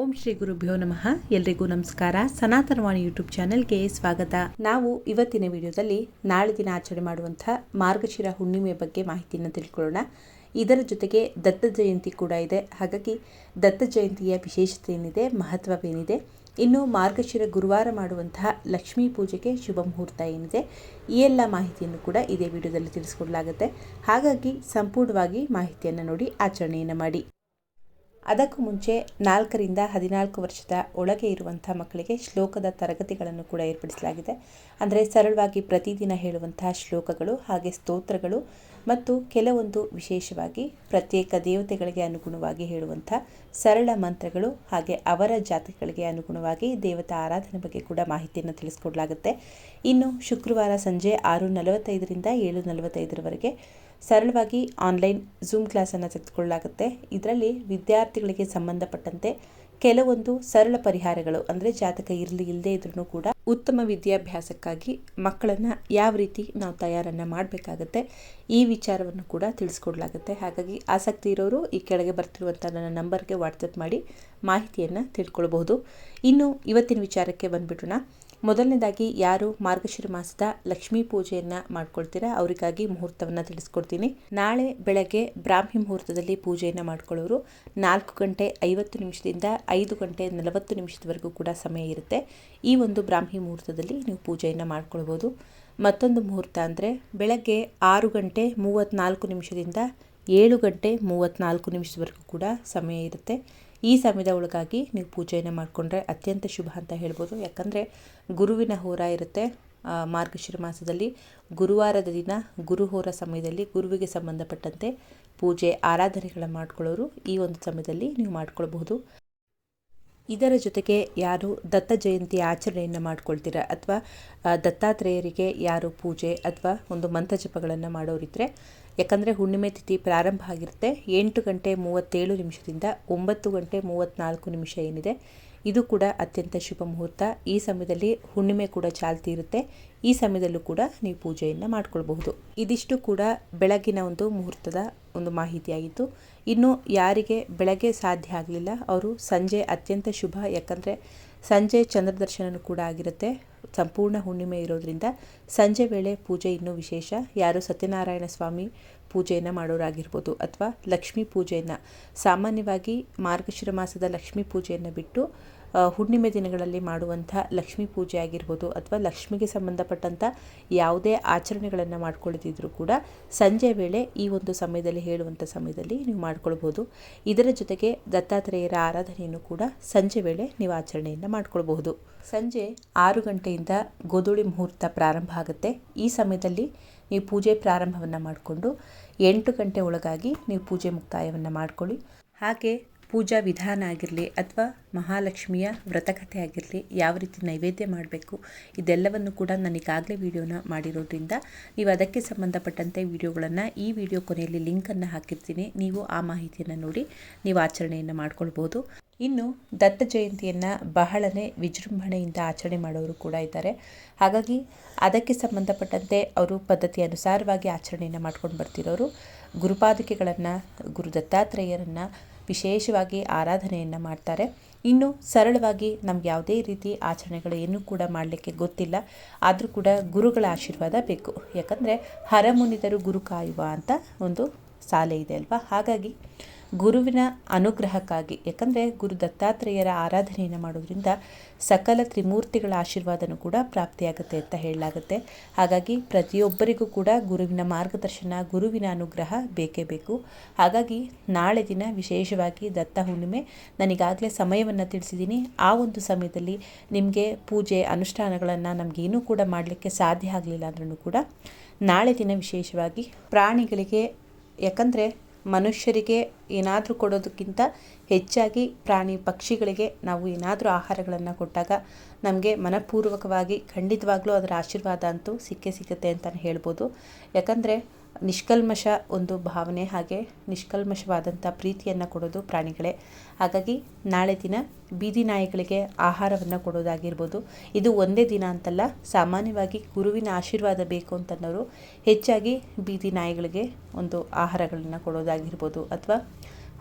ಓಂ ಶ್ರೀ ಗುರುಭ್ಯೋ ನಮಃ. ಎಲ್ರಿಗೂ ನಮಸ್ಕಾರ. ಸನಾತನವಾಣಿ ಯೂಟ್ಯೂಬ್ ಚಾನೆಲ್ಗೆ ಸ್ವಾಗತ. ನಾವು ಇವತ್ತಿನ ವಿಡಿಯೋದಲ್ಲಿ ನಾಳೆ ದಿನ ಆಚರಣೆ ಮಾಡುವಂಥ ಮಾರ್ಗಶಿರ ಹುಣ್ಣಿಮೆ ಬಗ್ಗೆ ಮಾಹಿತಿಯನ್ನು ತಿಳ್ಕೊಳ್ಳೋಣ. ಇದರ ಜೊತೆಗೆ ದತ್ತ ಜಯಂತಿ ಕೂಡ ಇದೆ. ಹಾಗಾಗಿ ದತ್ತ ಜಯಂತಿಯ ವಿಶೇಷತೆ ಏನಿದೆ ಮಹತ್ವವೇನಿದೆ, ಇನ್ನು ಮಾರ್ಗಶಿರ ಗುರುವಾರ ಮಾಡುವಂತಹ ಲಕ್ಷ್ಮೀ ಪೂಜೆಗೆ ಶುಭ ಮುಹೂರ್ತ ಏನಿದೆ, ಈ ಎಲ್ಲ ಮಾಹಿತಿಯನ್ನು ಕೂಡ ಇದೇ ವಿಡಿಯೋದಲ್ಲಿ ತಿಳಿಸ್ಕೊಡಲಾಗುತ್ತೆ. ಹಾಗಾಗಿ ಸಂಪೂರ್ಣವಾಗಿ ಮಾಹಿತಿಯನ್ನು ನೋಡಿ ಆಚರಣೆಯನ್ನು ಮಾಡಿ. ಅದಕ್ಕೂ ಮುಂಚೆ ನಾಲ್ಕರಿಂದ ಹದಿನಾಲ್ಕು ವರ್ಷದ ಒಳಗೆ ಇರುವಂಥ ಮಕ್ಕಳಿಗೆ ಶ್ಲೋಕದ ತರಗತಿಗಳನ್ನು ಕೂಡ ಏರ್ಪಡಿಸಲಾಗಿದೆ. ಅಂದರೆ ಸರಳವಾಗಿ ಪ್ರತಿದಿನ ಹೇಳುವಂತಹ ಶ್ಲೋಕಗಳು ಹಾಗೆ ಸ್ತೋತ್ರಗಳು ಮತ್ತು ಕೆಲವೊಂದು ವಿಶೇಷವಾಗಿ ಪ್ರತ್ಯೇಕ ದೇವತೆಗಳಿಗೆ ಅನುಗುಣವಾಗಿ ಹೇಳುವಂಥ ಸರಳ ಮಂತ್ರಗಳು ಹಾಗೆ ಅವರ ಜಾತಿಗಳಿಗೆ ಅನುಗುಣವಾಗಿ ದೇವತಾ ಆರಾಧನೆ ಬಗ್ಗೆ ಕೂಡ ಮಾಹಿತಿಯನ್ನು ತಿಳಿಸ್ಕೊಡ್ಲಾಗುತ್ತೆ. ಇನ್ನು ಶುಕ್ರವಾರ ಸಂಜೆ ಆರು ನಲವತ್ತೈದರಿಂದ ಏಳು ನಲವತ್ತೈದರವರೆಗೆ ಸರಳವಾಗಿ ಆನ್ಲೈನ್ ಝೂಮ್ ಕ್ಲಾಸನ್ನು ತೆಗೆದುಕೊಳ್ಳಲಾಗುತ್ತೆ. ಇದರಲ್ಲಿ ವಿದ್ಯಾರ್ಥಿಗಳಿಗೆ ಸಂಬಂಧಪಟ್ಟಂತೆ ಕೆಲವೊಂದು ಸರಳ ಪರಿಹಾರಗಳು, ಅಂದರೆ ಜಾತಕ ಇರಲಿ ಇಲ್ಲದೇ ಇದ್ರೂ ಕೂಡ ಉತ್ತಮ ವಿದ್ಯಾಭ್ಯಾಸಕ್ಕಾಗಿ ಮಕ್ಕಳನ್ನು ಯಾವ ರೀತಿ ನಾವು ತಯಾರನ್ನು ಮಾಡಬೇಕಾಗತ್ತೆ, ಈ ವಿಚಾರವನ್ನು ಕೂಡ ತಿಳಿಸ್ಕೊಡ್ಲಾಗುತ್ತೆ. ಹಾಗಾಗಿ ಆಸಕ್ತಿ ಇರೋರು ಈ ಕೆಳಗೆ ಬರ್ತಿರುವಂಥ ನನ್ನ ನಂಬರ್ಗೆ ವಾಟ್ಸಪ್ ಮಾಡಿ ಮಾಹಿತಿಯನ್ನು ತಿಳ್ಕೊಳ್ಬಹುದು. ಇನ್ನು ಇವತ್ತಿನ ವಿಚಾರಕ್ಕೆ ಬಂದ್ಬಿಟ್ಟೋಣ ಮೊದಲನೇದಾಗಿ, ಯಾರು ಮಾರ್ಗಶಿರ ಮಾಸದ ಲಕ್ಷ್ಮೀ ಪೂಜೆಯನ್ನು ಮಾಡ್ಕೊಳ್ತೀರಾ, ಅವರಿಗಾಗಿ ಮುಹೂರ್ತವನ್ನು ತಿಳಿಸ್ಕೊಡ್ತೀನಿ. ನಾಳೆ ಬೆಳಗ್ಗೆ ಬ್ರಾಹ್ಮಿ ಮುಹೂರ್ತದಲ್ಲಿ ಪೂಜೆಯನ್ನು ಮಾಡ್ಕೊಳ್ಳೋರು ನಾಲ್ಕು ಗಂಟೆ ಐವತ್ತು ನಿಮಿಷದಿಂದ ಐದು ಗಂಟೆ ನಲವತ್ತು ನಿಮಿಷದವರೆಗೂ ಕೂಡ ಸಮಯ ಇರುತ್ತೆ. ಈ ಒಂದು ಬ್ರಾಹ್ಮಿ ಮುಹೂರ್ತದಲ್ಲಿ ನೀವು ಪೂಜೆಯನ್ನು ಮಾಡ್ಕೊಳ್ಬೋದು. ಮತ್ತೊಂದು ಮುಹೂರ್ತ ಅಂದರೆ ಬೆಳಗ್ಗೆ ಆರು ಗಂಟೆ ಮೂವತ್ತ್ನಾಲ್ಕು ನಿಮಿಷದಿಂದ ಏಳು ಗಂಟೆ ಮೂವತ್ತ್ನಾಲ್ಕು ನಿಮಿಷದವರೆಗೂ ಕೂಡ ಸಮಯ ಇರುತ್ತೆ. ಈ ಸಮಯದ ಒಳಗಾಗಿ ನೀವು ಪೂಜೆಯನ್ನು ಮಾಡಿಕೊಂಡ್ರೆ ಅತ್ಯಂತ ಶುಭ ಅಂತ ಹೇಳ್ಬೋದು. ಯಾಕಂದರೆ ಗುರುವಿನ ಹೋರ ಇರುತ್ತೆ. ಮಾರ್ಗಶಿರ ಮಾಸದಲ್ಲಿ ಗುರುವಾರದ ದಿನ ಗುರು ಗುರುಹೋರ ಸಮಯದಲ್ಲಿ ಗುರುವಿಗೆ ಸಂಬಂಧಪಟ್ಟಂತೆ ಪೂಜೆ, ಆರಾಧನೆಗಳನ್ನು ಮಾಡ್ಕೊಳ್ಳೋರು ಈ ಒಂದು ಸಮಯದಲ್ಲಿ ನೀವು ಮಾಡ್ಕೊಳ್ಬಹುದು. ಇದರ ಜೊತೆಗೆ ಯಾರು ದತ್ತ ಜಯಂತಿ ಆಚರಣೆಯನ್ನು ಮಾಡ್ಕೊಳ್ತೀರಾ? ಅಥವಾ ದತ್ತಾತ್ರೇಯರಿಗೆ ಯಾರು ಪೂಜೆ ಅಥವಾ ಒಂದು ಮಂತ್ರಜಪಗಳನ್ನು ಮಾಡೋರಿದ್ದರೆ ಯಾಕಂದರೆ ಹುಣ್ಣಿಮೆ ತಿಥಿ ಪ್ರಾರಂಭ ಆಗಿರುತ್ತೆ. ಎಂಟು ಗಂಟೆ ಮೂವತ್ತೇಳು ನಿಮಿಷದಿಂದ ಒಂಬತ್ತು ಗಂಟೆ ಮೂವತ್ತ್ನಾಲ್ಕು ನಿಮಿಷ ಏನಿದೆ. ಇದು ಕೂಡ ಅತ್ಯಂತ ಶುಭ ಮುಹೂರ್ತ. ಈ ಸಮಯದಲ್ಲಿ ಹುಣ್ಣಿಮೆ ಕೂಡ ಚಾಲ್ತಿ ಇರುತ್ತೆ. ಈ ಸಮಯದಲ್ಲೂ ಕೂಡ ನೀವು ಪೂಜೆಯನ್ನು ಮಾಡ್ಕೊಳ್ಬಹುದು. ಇದಿಷ್ಟು ಕೂಡ ಬೆಳಗಿನ ಒಂದು ಮುಹೂರ್ತದ ಒಂದು ಮಾಹಿತಿಯಾಗಿತ್ತು. ಇನ್ನು ಯಾರಿಗೆ ಬೆಳಗ್ಗೆ ಸಾಧ್ಯ ಆಗಲಿಲ್ಲ, ಅವರು ಸಂಜೆ ಅತ್ಯಂತ ಶುಭ, ಯಾಕಂದರೆ ಸಂಜೆ ಚಂದ್ರದರ್ಶನನೂ ಕೂಡ ಆಗಿರುತ್ತೆ. ಸಂಪೂರ್ಣ ಹುಣ್ಣಿಮೆ ಇರೋದ್ರಿಂದ ಸಂಜೆ ವೇಳೆ ಪೂಜೆ ಇನ್ನೂ ವಿಶೇಷ. ಯಾರು ಸತ್ಯನಾರಾಯಣ ಸ್ವಾಮಿ ಪೂಜೆಯನ್ನು ಮಾಡೋರಾಗಿರ್ಬೋದು ಅಥವಾ ಲಕ್ಷ್ಮೀ ಪೂಜೆಯನ್ನು. ಸಾಮಾನ್ಯವಾಗಿ ಮಾರ್ಗಶಿರ ಮಾಸದ ಲಕ್ಷ್ಮೀ ಪೂಜೆಯನ್ನು ಬಿಟ್ಟು ಹುಣ್ಣಿಮೆ ದಿನಗಳಲ್ಲಿ ಮಾಡುವಂಥ ಲಕ್ಷ್ಮೀ ಪೂಜೆ ಆಗಿರ್ಬೋದು ಅಥವಾ ಲಕ್ಷ್ಮಿಗೆ ಸಂಬಂಧಪಟ್ಟಂಥ ಯಾವುದೇ ಆಚರಣೆಗಳನ್ನು ಮಾಡ್ಕೊಳ್ಳದಿದ್ರೂ ಕೂಡ ಸಂಜೆ ವೇಳೆ ಈ ಒಂದು ಸಮಯದಲ್ಲಿ ಹೇಳುವಂಥ ಸಮಯದಲ್ಲಿ ನೀವು ಮಾಡ್ಕೊಳ್ಬೋದು. ಇದರ ಜೊತೆಗೆ ದತ್ತಾತ್ರೇಯರ ಆರಾಧನೆಯನ್ನು ಕೂಡ ಸಂಜೆ ವೇಳೆ ನೀವು ಆಚರಣೆಯನ್ನು ಮಾಡ್ಕೊಳ್ಬಹುದು. ಸಂಜೆ ಆರು ಗಂಟೆಯಿಂದ ಗೋಧೂಳಿ ಮುಹೂರ್ತ ಪ್ರಾರಂಭ ಆಗುತ್ತೆ. ಈ ಸಮಯದಲ್ಲಿ ನೀವು ಪೂಜೆ ಪ್ರಾರಂಭವನ್ನು ಮಾಡಿಕೊಂಡು ಎಂಟು ಗಂಟೆ ಒಳಗಾಗಿ ನೀವು ಪೂಜೆ ಮುಕ್ತಾಯವನ್ನು ಮಾಡ್ಕೊಳ್ಳಿ. ಹಾಗೆ ಪೂಜಾ ವಿಧಾನ ಆಗಿರಲಿ ಅಥವಾ ಮಹಾಲಕ್ಷ್ಮಿಯ ವ್ರತಕಥೆ ಆಗಿರಲಿ ಯಾವ ರೀತಿ ನೈವೇದ್ಯ ಮಾಡಬೇಕು, ಇದೆಲ್ಲವನ್ನು ಕೂಡ ನಾನು ಈಗಾಗಲೇ ವಿಡಿಯೋನ ಮಾಡಿರೋದ್ರಿಂದ ನೀವು ಅದಕ್ಕೆ ಸಂಬಂಧಪಟ್ಟಂತೆ ವಿಡಿಯೋಗಳನ್ನು ಈ ವಿಡಿಯೋ ಕೊನೆಯಲ್ಲಿ ಲಿಂಕನ್ನು ಹಾಕಿರ್ತೀನಿ. ನೀವು ಆ ಮಾಹಿತಿಯನ್ನು ನೋಡಿ ನೀವು ಆಚರಣೆಯನ್ನು ಮಾಡ್ಕೊಳ್ಬೋದು. ಇನ್ನು ದತ್ತ ಜಯಂತಿಯನ್ನು ಬಹಳನೇ ವಿಜೃಂಭಣೆಯಿಂದ ಆಚರಣೆ ಮಾಡೋರು ಕೂಡ ಇದ್ದಾರೆ. ಹಾಗಾಗಿ ಅದಕ್ಕೆ ಸಂಬಂಧಪಟ್ಟಂತೆ ಅವರು ಪದ್ಧತಿ ಅನುಸಾರವಾಗಿ ಆಚರಣೆಯನ್ನು ಮಾಡ್ಕೊಂಡು ಬರ್ತಿರೋರು. ಗುರುಪಾದಿಕೆಗಳನ್ನು, ಗುರು ದತ್ತಾತ್ರೇಯರನ್ನು ವಿಶೇಷವಾಗಿ ಆರಾಧನೆಯನ್ನು ಮಾಡ್ತಾರೆ. ಇನ್ನು ಸರಳವಾಗಿ ನಮ್ಗೆ ಯಾವುದೇ ರೀತಿ ಆಚರಣೆಗಳು ಏನೂ ಕೂಡ ಮಾಡಲಿಕ್ಕೆ ಗೊತ್ತಿಲ್ಲ. ಆದರೂ ಕೂಡ ಗುರುಗಳ ಆಶೀರ್ವಾದ ಬೇಕು. ಯಾಕಂದರೆ ಹರಮುನಿದರು ಗುರು ಕಾಯುವ ಅಂತ ಒಂದು ಸಾಲೆ ಇದೆ ಅಲ್ವಾ? ಹಾಗಾಗಿ ಗುರುವಿನ ಅನುಗ್ರಹಕ್ಕಾಗಿ. ಯಾಕಂದರೆ ಗುರು ದತ್ತಾತ್ರೇಯರ ಆರಾಧನೆಯನ್ನು ಮಾಡೋದ್ರಿಂದ ಸಕಲ ತ್ರಿಮೂರ್ತಿಗಳ ಆಶೀರ್ವಾದನೂ ಕೂಡ ಪ್ರಾಪ್ತಿಯಾಗುತ್ತೆ ಅಂತ ಹೇಳಲಾಗುತ್ತೆ. ಹಾಗಾಗಿ ಪ್ರತಿಯೊಬ್ಬರಿಗೂ ಕೂಡ ಗುರುವಿನ ಮಾರ್ಗದರ್ಶನ, ಗುರುವಿನ ಅನುಗ್ರಹ ಬೇಕೇ ಬೇಕು. ಹಾಗಾಗಿ ನಾಳೆ ದಿನ ವಿಶೇಷವಾಗಿ ದತ್ತ ಹುಣ್ಣಿಮೆ, ನನಗಾಗಲೇ ಸಮಯವನ್ನು ತಿಳಿಸಿದ್ದೀನಿ. ಆ ಒಂದು ಸಮಯದಲ್ಲಿ ನಿಮಗೆ ಪೂಜೆ, ಅನುಷ್ಠಾನಗಳನ್ನು ನಮಗೇನೂ ಕೂಡ ಮಾಡಲಿಕ್ಕೆ ಸಾಧ್ಯ ಆಗಲಿಲ್ಲ ಅಂದ್ರೂ ಕೂಡ ನಾಳೆ ದಿನ ವಿಶೇಷವಾಗಿ ಪ್ರಾಣಿಗಳಿಗೆ, ಯಾಕಂದರೆ ಮನುಷ್ಯರಿಗೆ ಏನಾದರೂ ಕೊಡೋದಕ್ಕಿಂತ ಹೆಚ್ಚಾಗಿ ಪ್ರಾಣಿ ಪಕ್ಷಿಗಳಿಗೆ ನಾವು ಏನಾದರೂ ಆಹಾರಗಳನ್ನು ಕೊಟ್ಟಾಗ ನಮಗೆ ಮನಪೂರ್ವಕವಾಗಿ ಖಂಡಿತವಾಗ್ಲೂ ಅದರ ಆಶೀರ್ವಾದ ಅಂತೂ ಸಿಕ್ಕೇ ಸಿಗುತ್ತೆ ಅಂತಲೇ ಹೇಳ್ಬೋದು. ಯಾಕಂದರೆ ನಿಷ್ಕಲ್ಮಶ ಒಂದು ಭಾವನೆ ಹಾಗೆ ನಿಷ್ಕಲ್ಮಶವಾದಂಥ ಪ್ರೀತಿಯನ್ನು ಕೊಡೋದು ಪ್ರಾಣಿಗಳೇ. ಹಾಗಾಗಿ ನಾಳೆ ದಿನ ಬೀದಿ ನಾಯಿಗಳಿಗೆ ಆಹಾರವನ್ನು ಕೊಡೋದಾಗಿರ್ಬೋದು. ಇದು ಒಂದೇ ದಿನ ಅಂತಲ್ಲ, ಸಾಮಾನ್ಯವಾಗಿ ಗುರುವಿನ ಆಶೀರ್ವಾದ ಬೇಕು ಅಂತನ್ನೋರು ಹೆಚ್ಚಾಗಿ ಬೀದಿ ನಾಯಿಗಳಿಗೆ ಒಂದು ಆಹಾರಗಳನ್ನು ಕೊಡೋದಾಗಿರ್ಬೋದು. ಅಥವಾ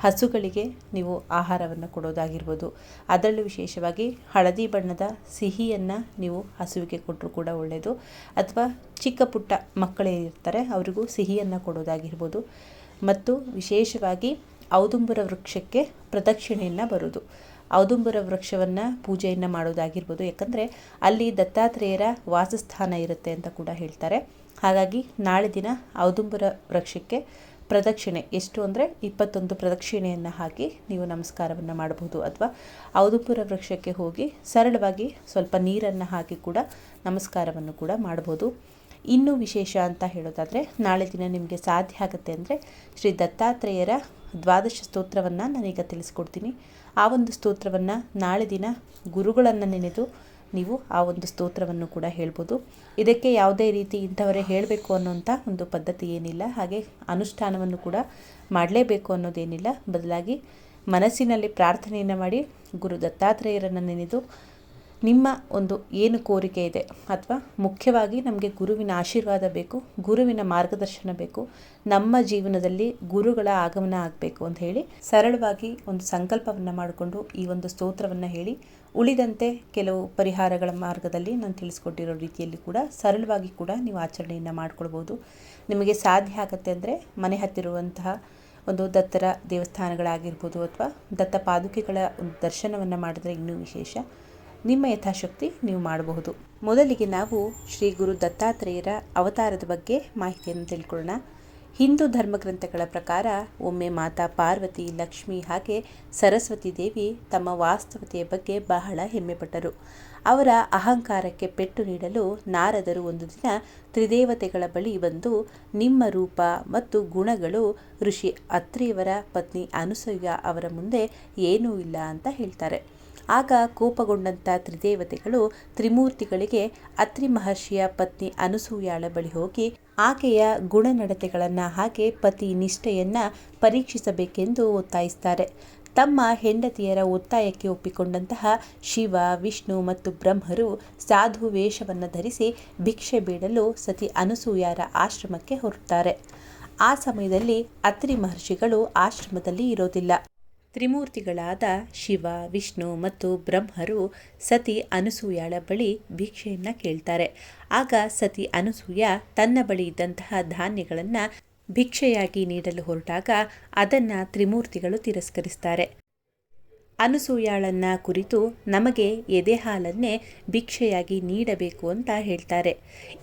ಹಸುಗಳಿಗೆ ನೀವು ಆಹಾರವನ್ನು ಕೊಡೋದಾಗಿರ್ಬೋದು. ಅದರಲ್ಲೂ ವಿಶೇಷವಾಗಿ ಹಳದಿ ಬಣ್ಣದ ಸಿಹಿಯನ್ನು ನೀವು ಹಸುವಿಗೆ ಕೊಟ್ಟರು ಕೂಡ ಒಳ್ಳೆಯದು ಅಥವಾ ಚಿಕ್ಕ ಪುಟ್ಟ ಮಕ್ಕಳೇನಿರ್ತಾರೆ ಅವರಿಗೂ ಸಿಹಿಯನ್ನು ಕೊಡೋದಾಗಿರ್ಬೋದು. ಮತ್ತು ವಿಶೇಷವಾಗಿ ಔದುಂಬರ ವೃಕ್ಷಕ್ಕೆ ಪ್ರದಕ್ಷಿಣೆಯನ್ನು ಬರೋದು. ಔದುಂಬರ ವೃಕ್ಷವನ್ನು ಪೂಜೆಯನ್ನು ಮಾಡೋದಾಗಿರ್ಬೋದು. ಯಾಕಂದರೆ ಅಲ್ಲಿ ದತ್ತಾತ್ರೇಯರ ವಾಸಸ್ಥಾನ ಇರುತ್ತೆ ಅಂತ ಕೂಡ ಹೇಳ್ತಾರೆ. ಹಾಗಾಗಿ ನಾಳೆ ದಿನ ಔದುಂಬರ ವೃಕ್ಷಕ್ಕೆ ಪ್ರದಕ್ಷಿಣೆ. ಎಷ್ಟು ಅಂದರೆ ಇಪ್ಪತ್ತೊಂದು ಪ್ರದಕ್ಷಿಣೆಯನ್ನು ಹಾಕಿ ನೀವು ನಮಸ್ಕಾರವನ್ನು ಮಾಡಬಹುದು ಅಥವಾ ಔದುಪುರ ವೃಕ್ಷಕ್ಕೆ ಹೋಗಿ ಸರಳವಾಗಿ ಸ್ವಲ್ಪ ನೀರನ್ನು ಹಾಕಿ ಕೂಡ ನಮಸ್ಕಾರವನ್ನು ಕೂಡ ಮಾಡ್ಬೋದು ಇನ್ನೂ ವಿಶೇಷ ಅಂತ ಹೇಳೋದಾದರೆ, ನಾಳೆ ದಿನ ನಿಮಗೆ ಸಾಧ್ಯ ಆಗುತ್ತೆ ಅಂದರೆ ಶ್ರೀ ದತ್ತಾತ್ರೇಯರ ದ್ವಾದಶ ಸ್ತೋತ್ರವನ್ನು ನಾನೀಗ ತಿಳಿಸ್ಕೊಡ್ತೀನಿ. ಆ ಒಂದು ಸ್ತೋತ್ರವನ್ನು ನಾಳೆ ದಿನ ಗುರುಗಳನ್ನು ನೆನೆದು ನೀವು ಆ ಒಂದು ಸ್ತೋತ್ರವನ್ನು ಕೂಡ ಹೇಳ್ಬೋದು. ಇದಕ್ಕೆ ಯಾವುದೇ ರೀತಿ ಇಂಥವರೇ ಹೇಳಬೇಕು ಅನ್ನೋಂಥ ಒಂದು ಪದ್ಧತಿ ಏನಿಲ್ಲ. ಹಾಗೆ ಅನುಷ್ಠಾನವನ್ನು ಕೂಡ ಮಾಡಲೇಬೇಕು ಅನ್ನೋದೇನಿಲ್ಲ. ಬದಲಾಗಿ ಮನಸ್ಸಿನಲ್ಲಿ ಪ್ರಾರ್ಥನೆಯನ್ನು ಮಾಡಿ ಗುರು ದತ್ತಾತ್ರೇಯರನ್ನು ನೆನೆದು ನಿಮ್ಮ ಒಂದು ಏನು ಕೋರಿಕೆ ಇದೆ ಅಥವಾ ಮುಖ್ಯವಾಗಿ ನಮಗೆ ಗುರುವಿನ ಆಶೀರ್ವಾದ ಬೇಕು, ಗುರುವಿನ ಮಾರ್ಗದರ್ಶನ ಬೇಕು, ನಮ್ಮ ಜೀವನದಲ್ಲಿ ಗುರುಗಳ ಆಗಮನ ಆಗಬೇಕು ಅಂತ ಹೇಳಿ ಸರಳವಾಗಿ ಒಂದು ಸಂಕಲ್ಪವನ್ನು ಮಾಡಿಕೊಂಡು ಈ ಒಂದು ಸ್ತೋತ್ರವನ್ನು ಹೇಳಿ ಉಳಿದಂತೆ ಕೆಲವು ಪರಿಹಾರಗಳ ಮಾರ್ಗದಲ್ಲಿ ನಾನು ತಿಳಿಸ್ಕೊಟ್ಟಿರೋ ರೀತಿಯಲ್ಲಿ ಕೂಡ ಸರಳವಾಗಿ ಕೂಡ ನೀವು ಆಚರಣೆಯನ್ನು ಮಾಡ್ಕೊಳ್ಬೋದು. ನಿಮಗೆ ಸಾಧ್ಯ ಆಗತ್ತೆ ಅಂದರೆ ಮನೆ ಹತ್ತಿರುವಂತಹ ಒಂದು ದತ್ತರ ದೇವಸ್ಥಾನಗಳಾಗಿರ್ಬೋದು ಅಥವಾ ದತ್ತ ಪಾದುಕೆಗಳ ಒಂದು ದರ್ಶನವನ್ನು ಮಾಡಿದ್ರೆ ಇನ್ನೂ ವಿಶೇಷ. ನಿಮ್ಮ ಯಥಾಶಕ್ತಿ ನೀವು ಮಾಡಬಹುದು. ಮೊದಲಿಗೆ ನಾವು ಶ್ರೀ ಗುರು ದತ್ತಾತ್ರೇಯರ ಅವತಾರದ ಬಗ್ಗೆ ಮಾಹಿತಿಯನ್ನು ತಿಳ್ಕೊಳ್ಳೋಣ. ಹಿಂದೂ ಧರ್ಮಗ್ರಂಥಗಳ ಪ್ರಕಾರ ಒಮ್ಮೆ ಮಾತಾ ಪಾರ್ವತಿ, ಲಕ್ಷ್ಮಿ ಹಾಗೆ ಸರಸ್ವತಿ ದೇವಿ ತಮ್ಮ ವಾಸ್ತವತೆಯ ಬಗ್ಗೆ ಬಹಳ ಹೆಮ್ಮೆಪಟ್ಟರು. ಅವರ ಅಹಂಕಾರಕ್ಕೆ ಪೆಟ್ಟು ನೀಡಲು ನಾರದರು ಒಂದು ದಿನ ತ್ರಿದೇವತೆಗಳ ಬಳಿ ಬಂದು, ನಿಮ್ಮ ರೂಪ ಮತ್ತು ಗುಣಗಳು ಋಷಿ ಅತ್ರಿಯವರ ಪತ್ನಿ ಅನುಸೂಯ ಅವರ ಮುಂದೆ ಏನೂ ಇಲ್ಲ ಅಂತ ಹೇಳ್ತಾರೆ. ಆಗ ಕೋಪಗೊಂಡಂಥ ತ್ರಿದೇವತೆಗಳು ತ್ರಿಮೂರ್ತಿಗಳಿಗೆ ಅತ್ರಿ ಮಹರ್ಷಿಯ ಪತ್ನಿ ಅನುಸೂಯಾಳ ಬಳಿ ಹೋಗಿ ಆಕೆಯ ಗುಣನಡತೆಗಳನ್ನು ಹಾಗೆ ಪತಿ ನಿಷ್ಠೆಯನ್ನು ಪರೀಕ್ಷಿಸಬೇಕೆಂದು ಒತ್ತಾಯಿಸ್ತಾರೆ. ತಮ್ಮ ಹೆಂಡತಿಯರ ಒತ್ತಾಯಕ್ಕೆ ಒಪ್ಪಿಕೊಂಡಂತಹ ಶಿವ, ವಿಷ್ಣು ಮತ್ತು ಬ್ರಹ್ಮರು ಸಾಧು ವೇಷವನ್ನು ಧರಿಸಿ ಭಿಕ್ಷೆ ಬೇಡಲು ಸತಿ ಅನುಸೂಯಾರ ಆಶ್ರಮಕ್ಕೆ ಹೊರಡ್ತಾರೆ. ಆ ಸಮಯದಲ್ಲಿ ಅತ್ರಿ ಮಹರ್ಷಿಗಳು ಆಶ್ರಮದಲ್ಲಿ ಇರೋದಿಲ್ಲ. ತ್ರಿಮೂರ್ತಿಗಳಾದ ಶಿವ, ವಿಷ್ಣು ಮತ್ತು ಬ್ರಹ್ಮರು ಸತಿ ಅನುಸೂಯಾಳ ಬಳಿ ಭಿಕ್ಷೆಯನ್ನು ಕೇಳ್ತಾರೆ. ಆಗ ಸತಿ ಅನಸೂಯ ತನ್ನ ಬಳಿ ಇದ್ದಂತಹ ಧಾನ್ಯಗಳನ್ನು ಭಿಕ್ಷೆಯಾಗಿ ನೀಡಲು ಹೊರಟಾಗ ಅದನ್ನು ತ್ರಿಮೂರ್ತಿಗಳು ತಿರಸ್ಕರಿಸ್ತಾರೆ. ಅನಸೂಯಾಳನ್ನ ಕುರಿತು ನಮಗೆ ಎದೆ ಹಾಲನ್ನೇ ಭಿಕ್ಷೆಯಾಗಿ ನೀಡಬೇಕು ಅಂತ ಹೇಳ್ತಾರೆ.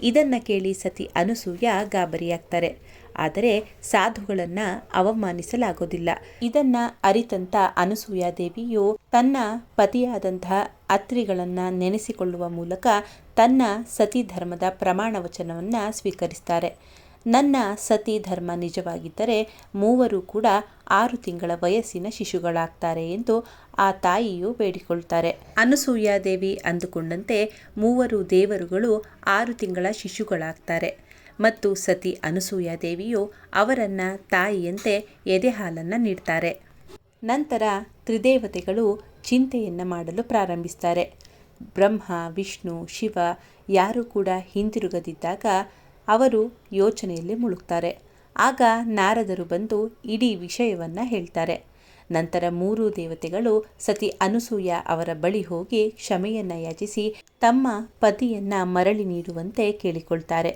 ಇದನ್ನು ಕೇಳಿ ಸತಿ ಅನಸೂಯ ಗಾಬರಿಯಾಗ್ತಾರೆ. ಆದರೆ ಸಾಧುಗಳನ್ನು ಅವಮಾನಿಸಲಾಗೋದಿಲ್ಲ ಇದನ್ನ ಅರಿತಂತ ಅನುಸೂಯಾ ದೇವಿಯು ತನ್ನ ಪತಿಯಾದಂತಹ ಅತ್ರಿಗಳನ್ನು ನೆನೆಸಿಕೊಳ್ಳುವ ಮೂಲಕ ತನ್ನ ಸತಿ ಧರ್ಮದ ಪ್ರಮಾಣ ವಚನವನ್ನು ಸ್ವೀಕರಿಸ್ತಾರೆ. ನನ್ನ ಸತಿ ಧರ್ಮ ನಿಜವಾಗಿದ್ದರೆ ಮೂವರು ಕೂಡ ಆರು ತಿಂಗಳ ವಯಸ್ಸಿನ ಶಿಶುಗಳಾಗ್ತಾರೆ ಎಂದು ಆ ತಾಯಿಯು ಬೇಡಿಕೊಳ್ತಾರೆ. ಅನಸೂಯಾದೇವಿ ಅಂದುಕೊಂಡಂತೆ ಮೂವರು ದೇವರುಗಳು ಆರು ತಿಂಗಳ ಶಿಶುಗಳಾಗ್ತಾರೆ. ಮತ್ತು ಸತಿ ಅನುಸೂಯಾ ದೇವಿಯು ಅವರನ್ನು ತಾಯಿಯಂತೆ ಎದೆಹಾಲನ್ನು ನೀಡ್ತಾರೆ. ನಂತರ ತ್ರಿದೇವತೆಗಳು ಚಿಂತೆಯನ್ನು ಮಾಡಲು ಪ್ರಾರಂಭಿಸ್ತಾರೆ. ಬ್ರಹ್ಮ, ವಿಷ್ಣು, ಶಿವ ಯಾರೂ ಕೂಡ ಹಿಂದಿರುಗದಿದ್ದಾಗ ಅವರು ಯೋಚನೆಯಲ್ಲಿ ಮುಳುಗ್ತಾರೆ. ಆಗ ನಾರದರು ಬಂದು ಇಡೀ ವಿಷಯವನ್ನು ಹೇಳ್ತಾರೆ. ನಂತರ ಮೂರು ದೇವತೆಗಳು ಸತಿ ಅನಸೂಯ ಅವರ ಬಳಿ ಹೋಗಿ ಕ್ಷಮೆಯನ್ನು ಯಾಚಿಸಿ ತಮ್ಮ ಪತಿಯನ್ನ ಮರಳಿ ನೀಡುವಂತೆ ಕೇಳಿಕೊಳ್ತಾರೆ.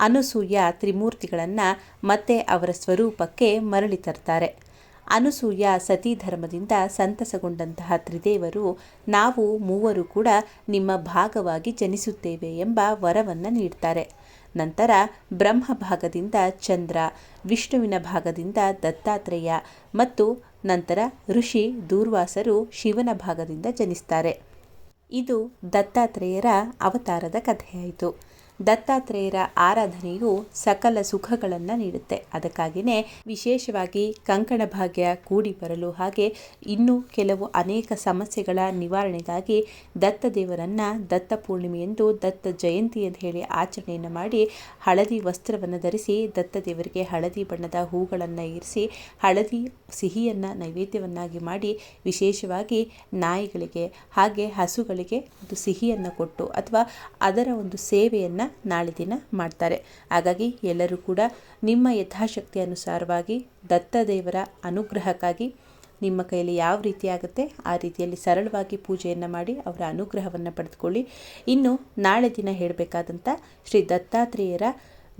ಅನುಸೂಯ ತ್ರಿಮೂರ್ತಿಗಳನ್ನು ಮತ್ತೆ ಅವರ ಸ್ವರೂಪಕ್ಕೆ ಮರಳಿ ತರ್ತಾರೆ. ಅನುಸೂಯ ಸತಿ ಧರ್ಮದಿಂದ ಸಂತಸಗೊಂಡಂತಹ ತ್ರಿದೇವರು ನಾವು ಮೂವರು ಕೂಡ ನಿಮ್ಮ ಭಾಗವಾಗಿ ಜನಿಸುತ್ತೇವೆ ಎಂಬ ವರವನ್ನು ನೀಡ್ತಾರೆ. ನಂತರ ಬ್ರಹ್ಮ ಭಾಗದಿಂದ ಚಂದ್ರ, ವಿಷ್ಣುವಿನ ಭಾಗದಿಂದ ದತ್ತಾತ್ರೇಯ ಮತ್ತು ನಂತರ ಋಷಿ, ದೂರ್ವಾಸರು ಶಿವನ ಭಾಗದಿಂದ ಜನಿಸ್ತಾರೆ. ಇದು ದತ್ತಾತ್ರೇಯರ ಅವತಾರದ ಕಥೆಯಾಯಿತು. ದತ್ತಾತ್ರೇಯರ ಆರಾಧನೆಯು ಸಕಲ ಸುಖಗಳನ್ನು ನೀಡುತ್ತೆ. ಅದಕ್ಕಾಗಿಯೇ ವಿಶೇಷವಾಗಿ ಕಂಕಣ ಭಾಗ್ಯ ಕೂಡಿ ಬರಲು ಹಾಗೆ ಇನ್ನೂ ಕೆಲವು ಅನೇಕ ಸಮಸ್ಯೆಗಳ ನಿವಾರಣೆಗಾಗಿ ದತ್ತ ದೇವರನ್ನು ದತ್ತ ಪೂರ್ಣಿಮೆಯೆಂದು ದತ್ತ ಜಯಂತಿ ಅಂತ ಹೇಳಿ ಆಚರಣೆಯನ್ನು ಮಾಡಿ ಹಳದಿ ವಸ್ತ್ರವನ್ನು ಧರಿಸಿ ದತ್ತ ದೇವರಿಗೆ ಹಳದಿ ಬಣ್ಣದ ಹೂಗಳನ್ನು ಇರಿಸಿ ಹಳದಿ ಸಿಹಿಯನ್ನು ನೈವೇದ್ಯವನ್ನಾಗಿ ಮಾಡಿ ವಿಶೇಷವಾಗಿ ನಾಯಿಗಳಿಗೆ ಹಾಗೆ ಹಸುಗಳಿಗೆ ಒಂದು ಸಿಹಿಯನ್ನು ಕೊಟ್ಟು ಅಥವಾ ಅದರ ಒಂದು ಸೇವೆಯನ್ನು ನಾಳೆ ದಿನ ಮಾಡ್ತಾರೆ. ಹಾಗಾಗಿ ಎಲ್ಲರೂ ಕೂಡ ನಿಮ್ಮ ಯಥಾಶಕ್ತಿ ಅನುಸಾರವಾಗಿ ದತ್ತದೇವರ ಅನುಗ್ರಹಕ್ಕಾಗಿ ನಿಮ್ಮ ಕೈಯಲ್ಲಿ ಯಾವ ರೀತಿ ಆಗುತ್ತೆ ಆ ರೀತಿಯಲ್ಲಿ ಸರಳವಾಗಿ ಪೂಜೆಯನ್ನು ಮಾಡಿ ಅವರ ಅನುಗ್ರಹವನ್ನು ಪಡೆದುಕೊಳ್ಳಿ. ಇನ್ನು ನಾಳೆ ದಿನ ಹೇಳಬೇಕಾದಂಥ ಶ್ರೀ ದತ್ತಾತ್ರೇಯರ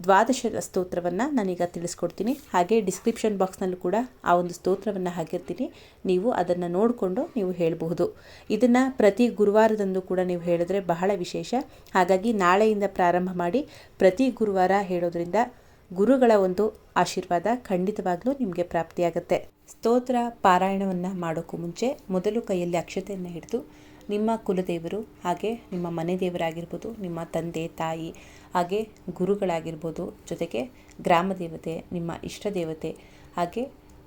ದ್ವಾದಶ ಸ್ತೋತ್ರವನ್ನು ನಾನೀಗ ತಿಳಿಸ್ಕೊಡ್ತೀನಿ. ಹಾಗೆ ಡಿಸ್ಕ್ರಿಪ್ಷನ್ ಬಾಕ್ಸ್ನಲ್ಲೂ ಕೂಡ ಆ ಒಂದು ಸ್ತೋತ್ರವನ್ನು ಹಾಕಿರ್ತೀನಿ. ನೀವು ಅದನ್ನು ನೋಡಿಕೊಂಡು ನೀವು ಹೇಳಬಹುದು. ಇದನ್ನು ಪ್ರತಿ ಗುರುವಾರದಂದು ಕೂಡ ನೀವು ಹೇಳಿದ್ರೆ ಬಹಳ ವಿಶೇಷ. ಹಾಗಾಗಿ ನಾಳೆಯಿಂದ ಪ್ರಾರಂಭ ಮಾಡಿ ಪ್ರತಿ ಗುರುವಾರ ಹೇಳೋದ್ರಿಂದ ಗುರುಗಳ ಒಂದು ಆಶೀರ್ವಾದ ಖಂಡಿತವಾಗ್ಲೂ ನಿಮಗೆ ಪ್ರಾಪ್ತಿಯಾಗುತ್ತೆ. ಸ್ತೋತ್ರ, ಪಾರಾಯಣವನ್ನು ಮಾಡೋಕ್ಕೂ ಮುಂಚೆ ಮೊದಲು ಕೈಯಲ್ಲಿ ಅಕ್ಷತೆಯನ್ನು ಹಿಡಿದು ನಿಮ್ಮ ಕುಲದೇವರು ಹಾಗೆ ನಿಮ್ಮ ಮನೆ ದೇವರಾಗಿರ್ಬೋದು, ನಿಮ್ಮ ತಂದೆ, ತಾಯಿ, ಹಾಗೆ ಗುರುಗಳಾಗಿರ್ಬೋದು, ಜೊತೆಗೆ ಗ್ರಾಮ ದೇವತೆ, ನಿಮ್ಮ ಇಷ್ಟ ದೇವತೆ, ಹಾಗೆ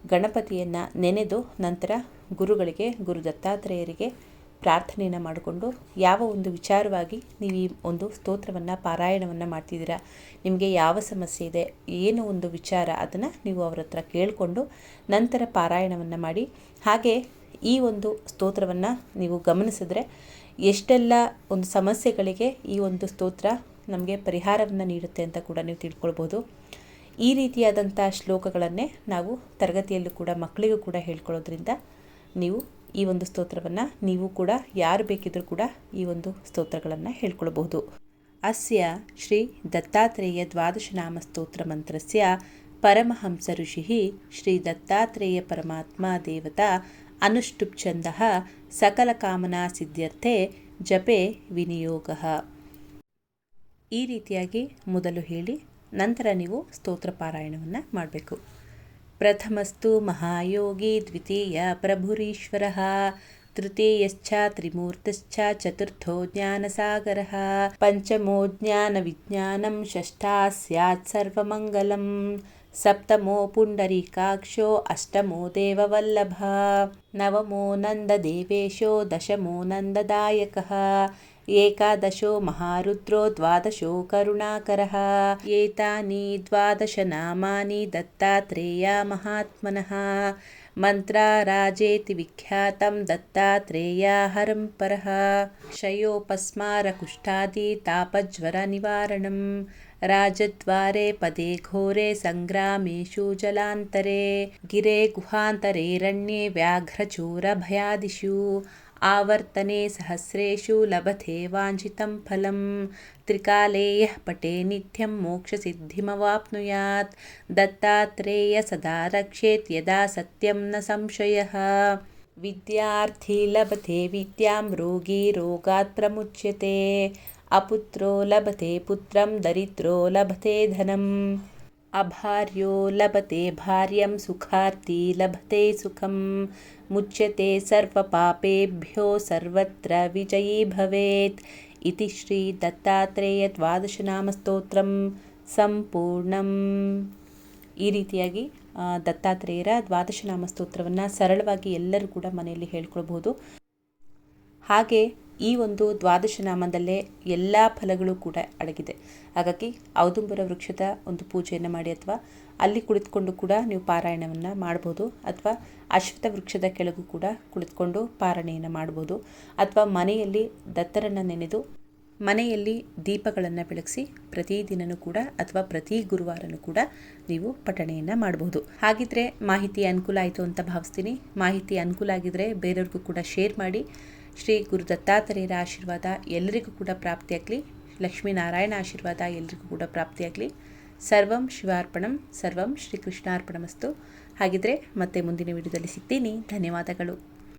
ಗಣಪತಿಯನ್ನು ನೆನೆದು ನಂತರ ಗುರುಗಳಿಗೆ, ಗುರು ದತ್ತಾತ್ರೇಯರಿಗೆ ಪ್ರಾರ್ಥನೆಯನ್ನು ಮಾಡಿಕೊಂಡು ಯಾವ ಒಂದು ವಿಚಾರವಾಗಿ ನೀವು ಈ ಒಂದು ಸ್ತೋತ್ರವನ್ನು, ಪಾರಾಯಣವನ್ನು ಮಾಡ್ತಿದ್ದೀರಾ, ನಿಮಗೆ ಯಾವ ಸಮಸ್ಯೆ ಇದೆ, ಏನು ಒಂದು ವಿಚಾರ ಅದನ್ನು ನೀವು ಅವರ ಹತ್ರ ಕೇಳಿಕೊಂಡು ನಂತರ ಪಾರಾಯಣವನ್ನು ಮಾಡಿ. ಹಾಗೆ ಈ ಒಂದು ಸ್ತೋತ್ರವನ್ನು ನೀವು ಗಮನಿಸಿದ್ರೆ ಎಷ್ಟೆಲ್ಲ ಒಂದು ಸಮಸ್ಯೆಗಳಿಗೆ ಈ ಒಂದು ಸ್ತೋತ್ರ ನಮಗೆ ಪರಿಹಾರವನ್ನು ನೀಡುತ್ತೆ ಅಂತ ಕೂಡ ನೀವು ತಿಳ್ಕೊಳ್ಬೋದು. ಈ ರೀತಿಯಾದಂಥ ಶ್ಲೋಕಗಳನ್ನೇ ನಾವು ತರಗತಿಯಲ್ಲೂ ಕೂಡ ಮಕ್ಕಳಿಗೂ ಕೂಡ ಹೇಳ್ಕೊಳ್ಳೋದ್ರಿಂದ ನೀವು ಈ ಒಂದು ಸ್ತೋತ್ರವನ್ನು ನೀವು ಕೂಡ, ಯಾರು ಬೇಕಿದ್ರೂ ಕೂಡ ಈ ಒಂದು ಸ್ತೋತ್ರಗಳನ್ನು ಹೇಳ್ಕೊಳ್ಬಹುದು. ಅಸ್ಯ ಶ್ರೀ ದತ್ತಾತ್ರೇಯ ದ್ವಾದಶನಾಮ ಸ್ತೋತ್ರ ಮಂತ್ರಸ್ಯ ಪರಮಹಂಸ ಋಷಿ ಶ್ರೀ ದತ್ತಾತ್ರೇಯ ಪರಮಾತ್ಮ ದೇವತಾ ಅನುಷ್ಠುಪ್ ಛಂದ ಸಕಲ ಕಾಮನಾ ಸಿದ್ಧರ್ಥೆ ಜಪೆ ವಿನಿಯೋಗ. ಈ ರೀತಿಯಾಗಿ ಮೊದಲು ಹೇಳಿ, ನಂತರ ನೀವು ಸ್ತೋತ್ರ ಪಾರಾಯಣವನ್ನು ಮಾಡಬೇಕು. प्रथमस्तु महायोगी द्वितीया प्रभुरीश्वरः तृतीयश्च त्रिमूर्तश्च चतुर्थो ज्ञानसागरः पञ्चमो ज्ञानविज्ञानं षष्ठा स्यात् सर्वमङ्गलं सप्तमो पुण्डरीकाक्षो अष्टमो देववल्लभः नवमो नन्ददेवेशो दशमो नन्ददायकः एकादशो महारुद्रो द्वादशो करुणाकरः। एतानि द्वादश नामानि दत्तात्रेया महात्मनः। मन्त्राराजेति विख्यातं दत्तात्रेया हरं परः। क्षयोपस्मारकुष्ठादितापज्वरनिवारणम् राजद्वारे पदे घोरे सङ्ग्रामेषु जलान्तरे। गिरे गुहान्तरे रण्ये व्याघ्रचूरभयादिषु। आवर्तने सहस्रेषु लभते वाञ्छितं फलं त्रिकाले यः पटे नित्यं मोक्षसिद्धिमवाप्नुयात्। दत्तात्रेय सदा रक्षेत् यदा सत्यं न संशयः। विद्यार्थी लभते विद्यां रोगी रोगात् प्रमुच्यते अपुत्रो लभते पुत्रं दरिद्रो लभते धनम्। ಭಾರ್ಯಂ ಸುಖಾರ್ಥಿ ಲಭತೆ ಸುಖಂ ಮುಚ್ಯತೆ ಸರ್ವಪಾಪೇಭ್ಯೋ ಸರ್ವತ್ರ ವಿಜಯೀ ಭವೇತ್ ಇತಿ ಶ್ರೀ ದತ್ತಾತ್ರೇಯ ದ್ವಾದಶನಾಮಸ್ತೋತ್ರಂ ಸಂಪೂರ್ಣಂ. ಈ ರೀತಿಯಾಗಿ ದತ್ತಾತ್ರೇಯರ ದ್ವಾದಶನಾಮ ಸ್ತೋತ್ರವನ್ನು ಸರಳವಾಗಿ ಎಲ್ಲರೂ ಕೂಡ ಮನೆಯಲ್ಲಿ ಹೇಳ್ಕೊಳ್ಬಹುದು. ಹಾಗೆ ಈ ಒಂದು ದ್ವಾದಶ ನಾಮದಲ್ಲೇ ಎಲ್ಲ ಫಲಗಳು ಕೂಡ ಅಡಗಿದೆ. ಹಾಗಾಗಿ ಔದುಂಬರ ವೃಕ್ಷದ ಒಂದು ಪೂಜೆಯನ್ನು ಮಾಡಿ ಅಥವಾ ಅಲ್ಲಿ ಕುಳಿತುಕೊಂಡು ಕೂಡ ನೀವು ಪಾರಾಯಣವನ್ನು ಮಾಡ್ಬೋದು ಅಥವಾ ಅಶ್ವತ್ಥ ವೃಕ್ಷದ ಕೆಳಗೂ ಕೂಡ ಕುಳಿತುಕೊಂಡು ಪಾರಾಯಣೆಯನ್ನು ಮಾಡ್ಬೋದು ಅಥವಾ ಮನೆಯಲ್ಲಿ ದತ್ತರನ್ನು ನೆನೆದು ಮನೆಯಲ್ಲಿ ದೀಪಗಳನ್ನು ಬೆಳಗಿಸಿ ಪ್ರತಿದಿನನೂ ಕೂಡ ಅಥವಾ ಪ್ರತಿ ಗುರುವಾರನೂ ಕೂಡ ನೀವು ಪಠಣೆಯನ್ನು ಮಾಡಬಹುದು ಹಾಗಿದ್ರೆ ಮಾಹಿತಿ ಅನುಕೂಲ ಆಯಿತು ಅಂತ ಭಾವಿಸ್ತೀನಿ. ಮಾಹಿತಿ ಅನುಕೂಲ ಆಗಿದ್ರೆ ಬೇರೆಯವ್ರಿಗೂ ಕೂಡ ಶೇರ್ ಮಾಡಿ. ಶ್ರೀ ಗುರು ದತ್ತಾತ್ರೇಯರ ಆಶೀರ್ವಾದ ಎಲ್ಲರಿಗೂ ಕೂಡ ಪ್ರಾಪ್ತಿಯಾಗಲಿ. ಲಕ್ಷ್ಮೀನಾರಾಯಣ ಆಶೀರ್ವಾದ ಎಲ್ಲರಿಗೂ ಕೂಡ ಪ್ರಾಪ್ತಿಯಾಗಲಿ. ಸರ್ವಂ ಶಿವಾರ್ಪಣಂ, ಸರ್ವಂ ಶ್ರೀಕೃಷ್ಣಾರ್ಪಣಮಸ್ತು. ಹಾಗಿದ್ರೆ ಮತ್ತೆ ಮುಂದಿನ ವಿಡಿಯೋದಲ್ಲಿ ಸಿಗ್ತೀನಿ. ಧನ್ಯವಾದಗಳು.